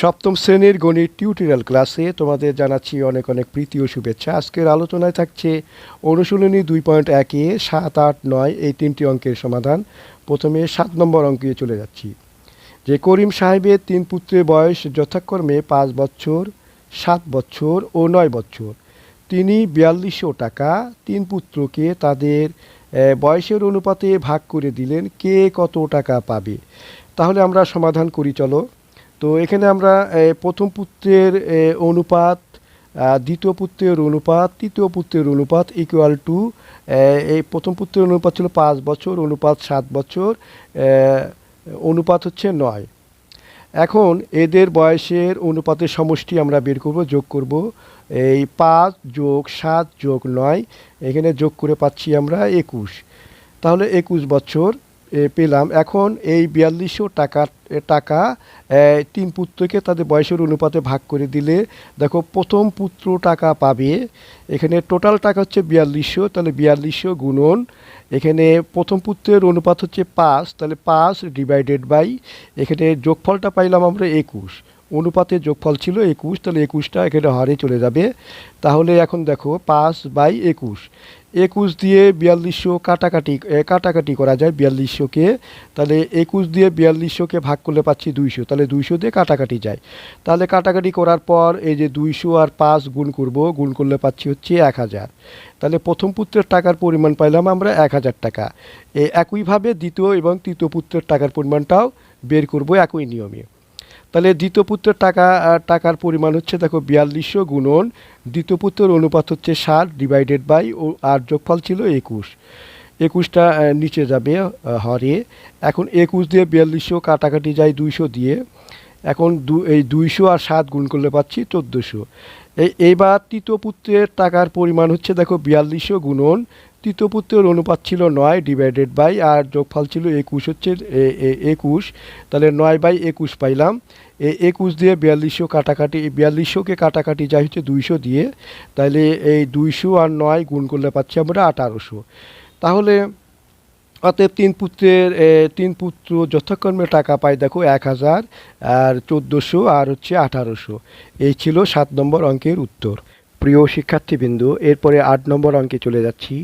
সপ্তম শ্রেণির গণিত টিউটোরিয়াল ক্লাসে তোমাদের জানাচ্ছি অনেক অনেক প্রীতি ও শুভেচ্ছা। আজকের আলোচনায় থাকছে অনুশীলনী দুই পয়েন্ট একে সাত, আট, নয় এই তিনটি অঙ্কের সমাধান। প্রথমে সাত নম্বর অঙ্কে চলে যাচ্ছি। যে করিম সাহেবের তিন পুত্রের বয়স যথাক্রমে পাঁচ বছর, সাত বছর ও নয় বছর। তিনি বিয়াল্লিশশো টাকা তিন পুত্রকে তাদের বয়সের অনুপাতে ভাগ করে দিলেন। কে কত টাকা পাবে? তাহলে আমরা সমাধান করি, চলো। তো এখানে আমরা প্রথম পুত্রের অনুপাত দ্বিতীয় পুত্রের অনুপাত, তৃতীয় পুত্রের অনুপাত ইকুয়াল টু এই প্রথম পুত্রের অনুপাত ছিল পাঁচ বছর, অনুপাত সাত বছর অনুপাত হচ্ছে নয়। এখন এদের বয়সের অনুপাতের সমষ্টি আমরা বের করব, যোগ করব। এই পাঁচ যোগ সাত যোগ নয়, এখানে যোগ করে পাচ্ছি আমরা একুশ। তাহলে একুশ বছর পেলাম। এখন এই বিয়াল্লিশশো টাকা টাকা তিন পুত্রকে তাদের বয়সের অনুপাতে ভাগ করে দিলে দেখো প্রথম পুত্র টাকা পাবে, এখানে টোটাল টাকা হচ্ছে বিয়াল্লিশশো, তাহলে বিয়াল্লিশশো গুণন, এখানে প্রথম পুত্রের অনুপাত হচ্ছে পাঁচ, তাহলে পাঁচ ডিভাইডেড বাই এখানে যোগফলটা পাইলাম আমরা একুশ অনুপাতের যোগফল ছিল একুশ, তাহলে একুশটা এখানে হারে চলে যাবে, তাহলে এখন দেখো পাঁচ বাই একুশ একুশ দিয়ে বিয়াল্লিশশো কাটাকাটি কাটাকাটি করা যায় বিয়াল্লিশশোকে। তাহলে একুশ দিয়ে বিয়াল্লিশশোকে ভাগ করলে পাচ্ছি দুইশো, তাহলে দুইশো দিয়ে কাটাকাটি যায়। তাহলে কাটাকাটি করার পর এই যে দুইশো আর পাঁচ গুণ করব, গুণ করলে পাচ্ছি হচ্ছে এক হাজার। তাহলে প্রথম পুত্রের টাকার পরিমাণ পাইলাম আমরা এক হাজার টাকা। একইভাবে দ্বিতীয় এবং তৃতীয় পুত্রের টাকার পরিমাণটাও বের করব একই নিয়মে। তাহলে দ্বিতীয় পুত্রের টাকা টাকার পরিমাণ হচ্ছে দেখো বিয়াল্লিশশো গুণন, দ্বিতীয় পুত্রের অনুপাত হচ্ছে ষাট ডিভাইডেড বাই ও, আর যোগফল ছিল একুশ। একুশটা নিচে যাবে হরে। এখন একুশ দিয়ে বিয়াল্লিশশো কাটাকাটি যায় দুইশো দিয়ে। এখন দু, এই দুইশো আর সাত গুণ করলে পাচ্ছি চোদ্দোশো। এই, এইবার তৃতীয় পুত্রের টাকার পরিমাণ হচ্ছে দেখো বিয়াল্লিশশো গুণন তৃতীয় পুত্রের অনুপাত ছিল নয় ডিভাইডেড বাই আর যোগফল ছিল একুশ হচ্ছে একুশ। তাহলে নয় বাই একুশ পাইলাম। এই একুশ দিয়ে বিয়াল্লিশশো কাটাকাটি বিয়াল্লিশশোকে কাটাকাটি যায় হচ্ছে দুইশো দিয়ে, তাহলে এই দুইশো আর নয় গুণ করলে পাচ্ছি আমরা আঠারোশো। তাহলে অতএব তিন পুত্রের তিন পুত্র যথাক্রমে টাকা পায় দেখো এক হাজার আর চোদ্দোশো আর হচ্ছে আঠারোশো। এই ছিল সাত নম্বর অঙ্কের উত্তর। প্রিয় শিক্ষার্থীবৃন্দু, এরপরে আট নম্বর অঙ্কে চলে যাচ্ছি।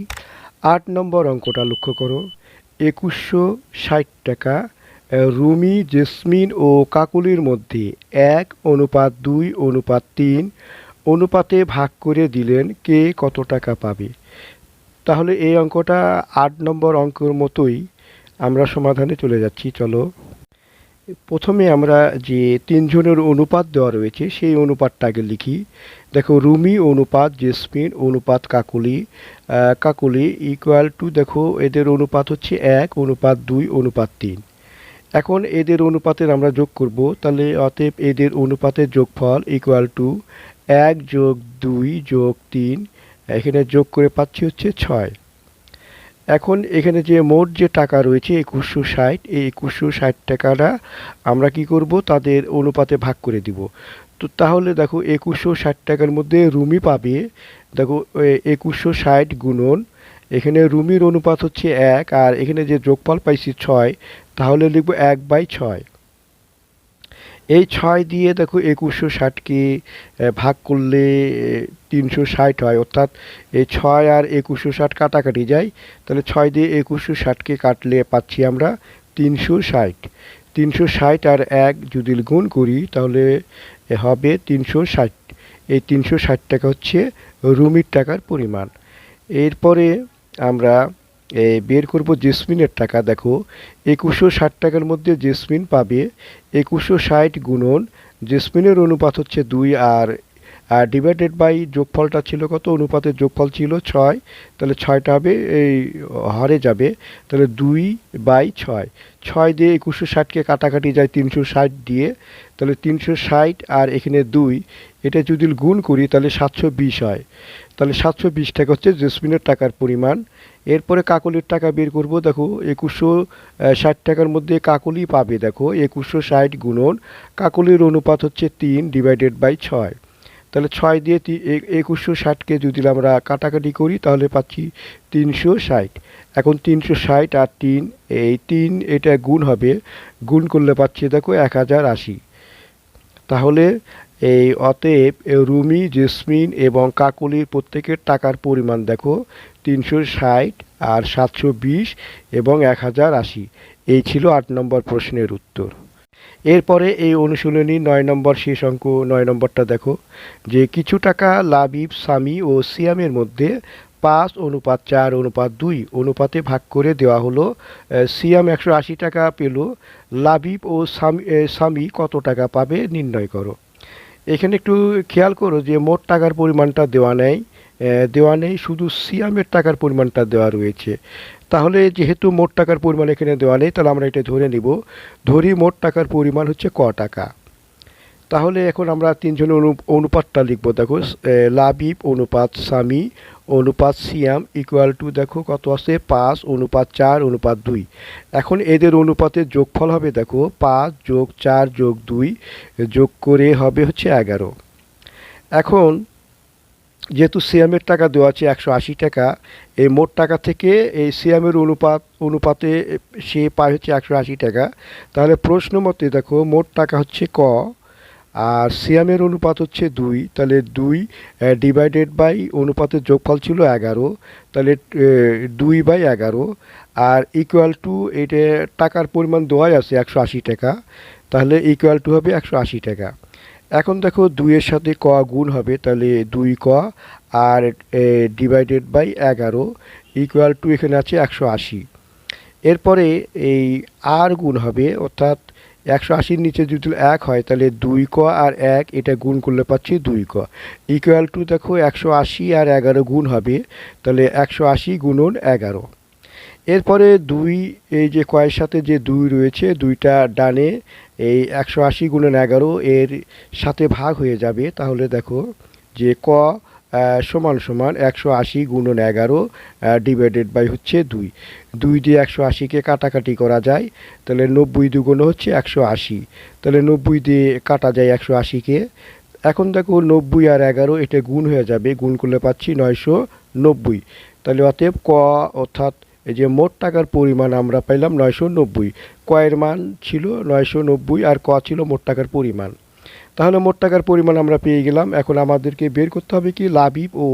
আট নম্বর অঙ্কটা লক্ষ্য করো। একুশশো ষাট টাকা রুমি, জেসমিন ও কাকুলির মধ্যে এক অনুপাত দুই, অনুপাত তিন অনুপাতে ভাগ করে দিলেন কে কত টাকা পাবে। তাহলে এই অঙ্কটা আট নম্বর অঙ্কের মতোই আমরা সমাধানে চলে যাচ্ছি, চলো। প্রথমে আমরা যে তিনজনের অনুপাত দেওয়া রয়েছে, সেই অনুপাতটা আগে লিখি। দেখো, রুমি অনুপাত, জেসমিন অনুপাত, কাকুলি। কাকুলি ইকুয়াল টু দেখো, এদের অনুপাত হচ্ছে এক, অনুপাত দুই, অনুপাত তিন। এখন এদের অনুপাতের আমরা যোগ করব, তাহলে অতএব এদের অনুপাতের যোগফল ইকুয়াল টু এক যোগ দুই যোগ তিন, এখানে যোগ করে পাচ্ছি হচ্ছে ছয়। এখন এখানে যে মোট যে টাকা রয়েছে একুশশো ষাট, এই একুশশো ষাট টাকাটা আমরা কি করব? তাদের অনুপাতে ভাগ করে দিব। তো তাহলে দেখো একুশশো ষাট টাকার মধ্যে রুমি পাবে। দেখো একুশশো ষাট গুণন, এখানে রুমির অনুপাত হচ্ছে এক, আর এখানে যে যোগফল পাইছি ছয়, তাহলে লিখব এক বাই ছয়। এই ছয় দিয়ে দেখো একুশশো ষাটকে ভাগ করলে তিনশো ষাট হয়। অর্থাৎ এই ছয় আর একুশশো ষাট কাটাকাটি যায়। তাহলে ছয় দিয়ে একুশশো ষাটকে কাটলে পাচ্ছি আমরা তিনশো ষাট। তিনশো ষাট আর এক যদি গুণ করি, তাহলে হবে তিনশো ষাট। এই তিনশো ষাট টাকা হচ্ছে রুমির টাকার পরিমাণ। এরপরে আমরা বের করব জেসমিনের টাকা, দেখো, একুশশো ষাট টাকার মধ্যে জেসমিন পাবে, একুশশো ষাট গুণন, জেসমিনের অনুপাত হচ্ছে দুই আর আর ডিভাইডেড বাই যোগফলটা ছিল কত? অনুপাতের যোগফল ছিল ছয়। তাহলে ছয়টা হবে, এই হরে যাবে, তাহলে দুই বাই ছয়। ছয় দিয়ে একুশশো ষাটকে কাটাকাটি যায় তিনশো ষাট দিয়ে, তাহলে তিনশো ষাট আর এখানে দুই। এটা যদি গুণ করি, তাহলে সাতশো বিশ হয়। তাহলে সাতশো বিশ টাকা হচ্ছে জেসমিনের টাকার পরিমাণ। এরপরে কাকলির টাকা বের করব, দেখো, একুশশো ষাট টাকার মধ্যে কাকলি পাবে, দেখো, একুশশো ষাট গুণন। কাকলির অনুপাত হচ্ছে তিন ডিভাইডেড বাই ছয়। তাহলে ছয় দিয়ে একুশশো ষাটকে যদি আমরা কাটাকাটি করি, তাহলে পাচ্ছি তিনশো ষাট। এখন তিনশো ষাট আর তিন, এই তিন এটা গুণ হবে, গুণ করলে পাচ্ছি দেখো এক হাজার আশি। তাহলে এই অতএব রুমি, জেসমিন এবং কাকলির প্রত্যেকের টাকার পরিমাণ দেখো, তিনশো ষাট আর সাতশো বিশ এবং এক হাজার আশি। এই ছিল আট নম্বর প্রশ্নের উত্তর। এরপরে এই অনুশীলনী নয় নম্বর শেষ অঙ্ক নয় নম্বরটা দেখো যে কিছু টাকা লাবিব সামি ও সিয়ামের মধ্যে পাঁচ অনুপাত চার অনুপাত দুই অনুপাতে ভাগ করে দেওয়া হলো সিয়াম একশো আশি টাকা পেল লাবিব ও সামি এ, সামি কত টাকা পাবে নির্ণয় করো। এখানে একটু খেয়াল করো যে মোট টাকার পরিমাণটা দেওয়া নেই দেওয়া নেই শুধু সিয়ামের টাকার পরিমাণটা দেওয়া রয়েছে। তাহলে যেহেতু মোট টাকার পরিমাণ এখানে দেওয়া নেই, তাহলে আমরা এটা ধরে নিব। ধরি মোট টাকার পরিমাণ হচ্ছে ক টাকা। তাহলে এখন আমরা তিনজনের অনু, অনুপাতটা লিখব। দেখো লাবিব, অনুপাত স্বামী অনুপাত সিয়াম ইকুয়াল টু দেখো কত আছে? পাঁচ, অনুপাত চার, অনুপাত দুই। এখন এদের অনুপাতের যোগফল হবে দেখো, পাঁচ যোগ চার যোগ দুই যোগ করে হবে হচ্ছে এগারো। এখন যেহেতু সিয়ামের টাকা দেওয়া আছে একশো আশি টাকা, এই মোট টাকা থেকে এই সিয়ামের অনুপাত, অনুপাতে সে পায় হচ্ছে একশো আশি টাকা। তাহলে প্রশ্ন মতে দেখো, মোট টাকা হচ্ছে ক আর সিয়ামের অনুপাত হচ্ছে দুই, তাহলে দুই ডিভাইডেড বাই অনুপাতের যোগফল ছিল এগারো, তাহলে দুই বাই এগারো, আর ইকুয়াল টু এটা টাকার পরিমাণ দেওয়াই আছে একশো আশি টাকা, তাহলে ইকুয়াল টু হবে একশো আশি টাকা। এখন দেখো দুইয়ের সাথে ক গুণ হবে, তাহলে দুই ক আর ডিভাইডেড বাই এগারো ইকুয়াল টু এখানে আছে একশো আশি। এরপরে এই আর গুণ হবে, অর্থাৎ একশো আশির নিচে যদি এক হয়, তাহলে দুই ক আর এক, এটা গুণ করলে পাচ্ছি দুই ক। ইকুয়াল টু দেখো একশো আশি আর এগারো গুণ হবে, তাহলে একশো আশি গুণন এগারো। এরপরে দুই, এই যে কয়ের সাথে যে দুই রয়েছে, দুইটা ডানে এই একশো আশি গুণন এগারো এর সাথে ভাগ হয়ে যাবে। তাহলে দেখো যে ক সমান সমান একশো আশি গুণন এগারো ডিভাইডেড বাই হচ্ছে দুই। দুই দিয়ে একশো আশিকে কাটাকাটি করা যায়, তাহলে নব্বই দুগুণ হচ্ছে একশো আশি। তাহলে নব্বই দিয়ে কাটা যায় একশো আশিকে এখন দেখো নব্বই আর এগারো, এটা গুণ হয়ে যাবে, গুণ করলে পাচ্ছি নয়শো নব্বই। তাহলে অতএব ক অর্থাৎ এই যে মোট টাকার পরিমাণ আমরা পাইলাম নয়শো নব্বই। কয়ের মান ছিল নয়শো নব্বই আর ক ছিল মোট টাকার পরিমাণ। তাহলে মোট টাকার পরিমাণ আমরা পেয়ে গেলাম। এখন আমাদেরকে বের করতে হবে কি লাবিব ও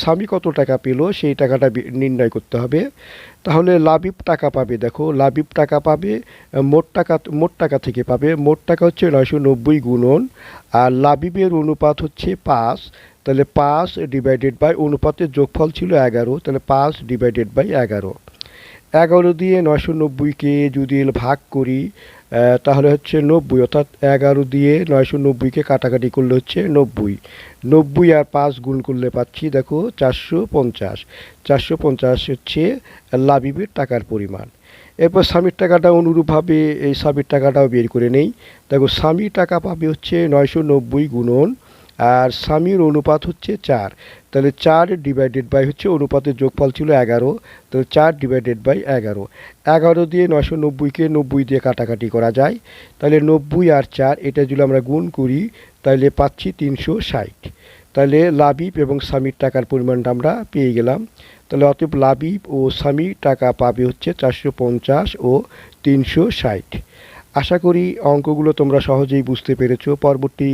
স্বামী কত টাকা পেল সেই টাকাটা নির্ণয় করতে হবে। তাহলে লাবিব টাকা পাবে, দেখো, লাবিব টাকা পাবে, মোট টাকা মোট টাকা থেকে পাবে, মোট টাকা হচ্ছে নয়শো নব্বই গুণন আর লাবিবের অনুপাত হচ্ছে পাঁচ। তাহলে পাঁচ ডিভাইডেড বাই অনুপাতের যোগফল ছিল এগারো, তাহলে পাঁচ ডিভাইডেড বাই এগারো। এগারো দিয়ে নয়শো নব্বইকে যদি ভাগ করি তাহলে হচ্ছে নব্বই। অর্থাৎ এগারো দিয়ে নয়শো নব্বইকে কাটাকাটি করলে হচ্ছে নব্বই। নব্বই আর পাঁচ গুণ করলে পাচ্ছি, দেখো, চারশো পঞ্চাশ। চারশো পঞ্চাশ হচ্ছে লাবিবের টাকার পরিমাণ। এরপর স্বামীর টাকাটা অনুরূপভাবে এই স্বামীর টাকাটাও বের করে নেই। দেখো স্বামীর টাকা পাবে হচ্ছে নয়শো নব্বই গুণন, আর স্বামীর অনুপাত হচ্ছে চার। তাহলে চার ডিভাইডেড বাই হচ্ছে অনুপাতের যোগফল ছিল এগারো, তাহলে চার ডিভাইডেড বাই এগারো। এগারো দিয়ে নশো নব্বইকে নব্বই দিয়ে কাটাকাটি করা যায়। তাহলে নব্বই আর চার, এটা যদি আমরা গুণ করি, তাহলে পাচ্ছি তিনশো ষাট। তাহলে লাবিব এবং স্বামীর টাকার পরিমাণটা আমরা পেয়ে গেলাম। তাহলে অতএব লাবিব ও স্বামীর টাকা পাবে হচ্ছে চারশো পঞ্চাশ ও তিনশো ষাট। আশা করি অঙ্কগুলো তোমরা সহজেই বুঝতে পেরেছ। পরবর্তী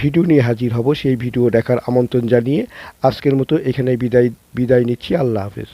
ভিডিও নিয়ে হাজির হব। সেই ভিডিও দেখার আমন্ত্রণ জানিয়ে আজকের মতো এখানে বিদায় বিদায় নিচ্ছি। আল্লাহ হাফেজ।